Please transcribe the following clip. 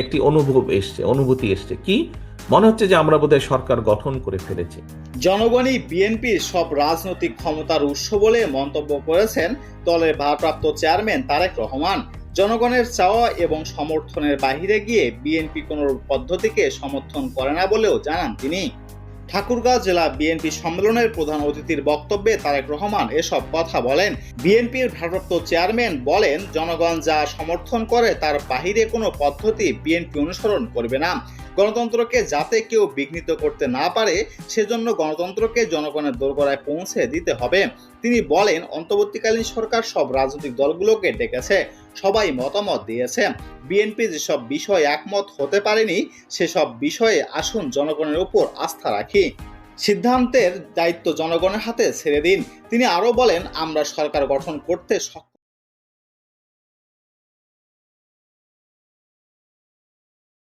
একটি অনুভব এসছে, অনুভূতি এসছে। কি? মনে হচ্ছে যে আমরা বোধহয় সরকার গঠন করে ফেলেছি। জনগণই বিএনপির সব রাজনৈতিক ক্ষমতার উৎস বলে মন্তব্য করেছেন দলের ভারপ্রাপ্ত চেয়ারম্যান তারেক রহমান। জনগণের চাওয়া এবং সমর্থনের বাহিরে গিয়ে বিএনপি কোনো পদ্ধতিকে সমর্থন করে না বলেও জানান তিনি। ঠাকুরগাঁও জেলা বিএনপি সম্মেলনের প্রধান অতিথির বক্তব্যে তারেক রহমান এসব কথা বলেন। বিএনপির ভারপ্রাপ্ত চেয়ারম্যান বলেন, জনগণ যা সমর্থন করে তার বাহিরে কোনো পদ্ধতি বিএনপি অনুসরণ করবে না। গণতন্ত্রকে যাতে কেউ বিঘ্নিত করতে না পারে, সেজন্য গণতন্ত্রকে জনগণের দোরগোড়ায় পৌঁছে দিতে হবে। তিনি বলেন, অন্তর্বর্তীকালীন সরকার সব রাজনৈতিক দলগুলোকে ডেকেছে। সবাই মতামত দিয়েছেন। বিএনপি যেসব বিষয়ে একমত হতে পারেনি, সেসব বিষয়ে আসুন জনগণের উপর আস্থা রাখি। সিদ্ধান্তের দায়িত্ব জনগণের হাতে ছেড়ে দিন। তিনি আরও বলেন, আমরা সরকার গঠন করতে সক্ষম